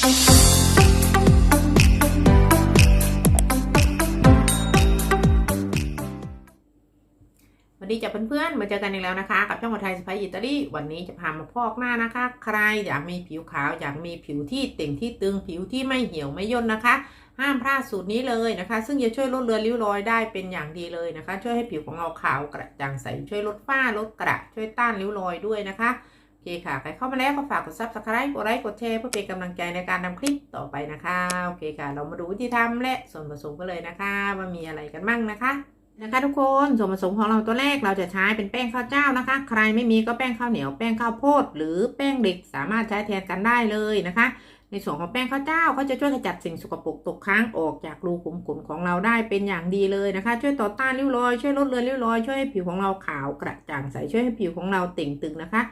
สวัสดีจ้ะเพื่อนๆ มาเจอกันอีกแล้วนะคะ กับช่องคนไทยสไปอิตาลีวันนี้จะพามาพอกหน้านะคะ ใครอยากมีผิวขาวอยากมีผิวที่เต่งที่ตึงผิวที่ไม่เหี่ยวไม่ย่นนะคะ ห้ามพลาดสูตรนี้เลยนะคะ ซึ่งจะช่วยลดเลือนริ้วรอยได้เป็นอย่างดีเลยนะคะ ช่วยให้ผิวของเราขาวกระจ่างใสช่วยลดฝ้าลดกระช่วยต้านริ้วรอยด้วยนะคะ โอเคค่ะ ใครเข้ามาแล้วก็ฝากกด subscribe กดไลค์กดแชร์เพื่อเป็นกำลังใจในการทำคลิปต่อไปนะคะ โอเคค่ะ เรามาดูวิธีทำและส่วนผสมกันเลยนะคะว่ามีอะไรกันบ้างนะคะนะคะทุกคนส่วนผสมของเราตัวแรกเราจะใช้เป็นแป้งข้าวเจ้านะคะ ใครไม่มีก็แป้งข้าวเหนียวแป้งข้าวโพด หรือแป้งเด็กสามารถใช้แทนกันได้เลยนะคะ ในส่วนของแป้งข้าวเจ้าก็จะช่วยขจัดสิ่งสกปรกตกค้างออกจากรูขุมขนของเราได้เป็นอย่างดีเลยนะคะ ช่วยต่อต้านริ้วรอยช่วยลดเลือนริ้วรอยช่วยให้ผิวของเราขาวกระจ่างใสช่วยให้ผิวของเราเต่งตึงนะคะ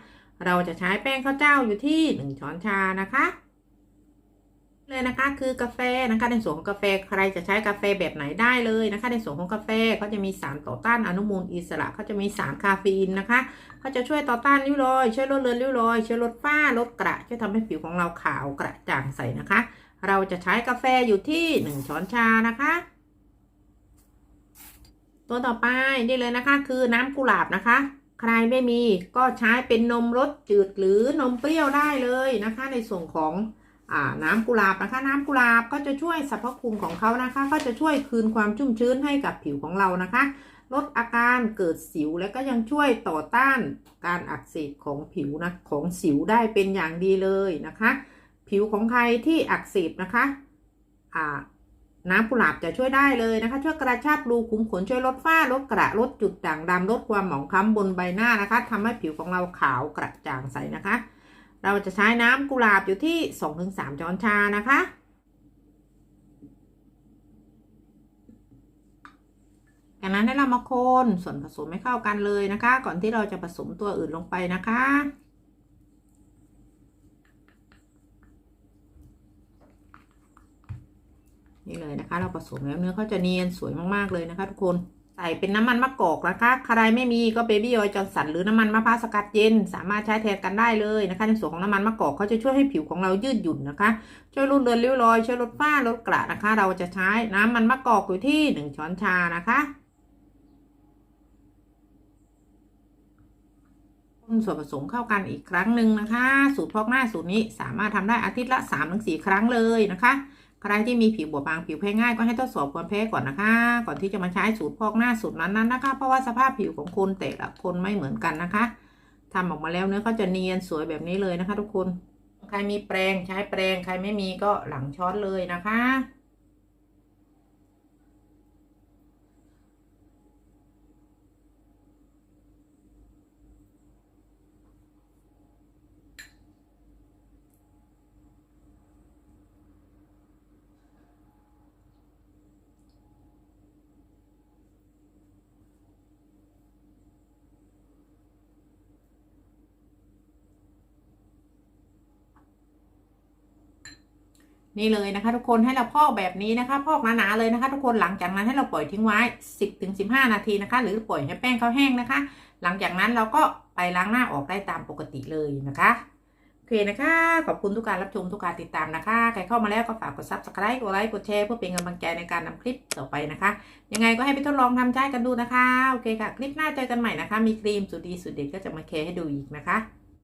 เราจะใช้แป้งข้าวเจ้าอยู่ที่หนึ่งช้อนชานะคะ เลยนะคะคือกาแฟนะคะในส่วนของกาแฟใครจะใช้กาแฟแบบไหนได้เลยนะคะ ในส่วนของกาแฟเขาจะมีสารต่อต้านอนุมูลอิสระเขาจะมีสารคาเฟอีนนะคะเขาจะช่วยต่อต้านริ้วรอยช่วยลดเลือนริ้วรอยช่วยลดฝ้าลดกระช่วยทำให้ผิวของเราขาวกระจ่างใสนะคะ เราจะใช้กาแฟอยู่ที่หนึ่งช้อนชานะคะตัวต่อไปนี่เลยนะคะคือน้ำกุหลาบนะคะ ใครไม่มีก็ใช้เป็นนมรสจืดหรือนมเปรี้ยวได้เลยนะคะ ในส่วนของอน้ำกุหลาบนะคะน้ำกุหลาบก็จะช่วยสรรพคุณของเขานะคะ ก็จะช่วยคืนความชุ่มชื้นให้กับผิวของเรานะคะ ลดอาการเกิดสิวและก็ยังช่วยต่อต้านการอักเสบของผิวนะของสิวได้เป็นอย่างดีเลยนะคะ ผิวของใครที่อักเสบนะคะอ่า น้ำกุหลาบจะช่วยได้เลยนะคะ ช่วยกระชับรูขุมขนช่วยลดฝ้าลดกระลดจุดด่างดำลดความหมองคล้ำบนใบหน้านะคะทำให้ผิวของเราขาวกระจ่างใสนะคะ เราจะใช้น้ำกุหลาบอยู่ที่ 2-3 ช้อนชานะคะ จากนั้นให้เรามาคนส่วนผสมให้เข้ากันเลยนะคะ ก่อนที่เราจะผสมตัวอื่นลงไปนะคะ นี่เลยนะคะ เราผสมแล้วเนื้อเขาจะเนียนสวยมากๆเลยนะคะ ทุกคนใส่เป็นน้ำมันมะกอกนะคะใครไม่มีก็เบบี้ออยจอร์สันหรือน้ำมันมะพร้าวสกัดเย็น สามารถใช้แทนกันได้เลยนะคะ ในส่วนของน้ำมันมะกอกเขาจะช่วยให้ผิวของเรายืดหยุ่นนะคะ ช่วยลดเลือนริ้วรอย ช่วยลดฝ้าลดกระนะคะ เราจะใช้น้ำมันมะกอกอยู่ที่หนึ่งช้อนชานะคะคนส่วนผสมเข้ากันอีกครั้งหนึ่งนะคะ สูตรพอกหน้าสูตรนี้สามารถทำได้อาทิตย์ละ3-4 ครั้งเลยนะคะ ใครที่มีผิวบวบบางผิวแพ้ง่ายก็ให้ทดสอบความแพ้ก่อนนะคะ ก่อนที่จะมาใช้สูตรพอกหน้าสูตรนั้นๆนะคะ เพราะว่าสภาพผิวของคนแต่ละคนไม่เหมือนกันนะคะทำออกมาแล้วเนื้อเขาจะเนียนสวยแบบนี้เลยนะคะ ทุกคน ใครมีแปรงใช้แปรงใครไม่มีก็หลังช้อนเลยนะคะ นี่เลยนะคะ ทุกคนให้เราพอกแบบนี้นะคะ พอกหนาๆเลยนะคะ ทุกคนหลังจากนั้นให้เราปล่อยทิ้งไว้ 10ถึง15 นาทีนะคะ หรือปล่อยให้แป้งเขาแห้งนะคะ หลังจากนั้นเราก็ไปล้างหน้าออกได้ตามปกติเลยนะคะโอเคนะคะ ขอบคุณทุกการรับชมทุกการติดตามนะคะ ใครเข้ามาแล้วก็ฝากกด subscribe กดไลค์กดแชร์เพื่อเป็นกำลังใจในการนำคลิปต่อไปนะคะ ยังไงก็ให้ไปทดลองทำใช้กันดูนะคะโอเคค่ะ คลิปหน้าเจอกันใหม่นะคะ มีครีมสุดดีสุดเด็ดก็จะมาแชร์ให้ดูอีกนะคะ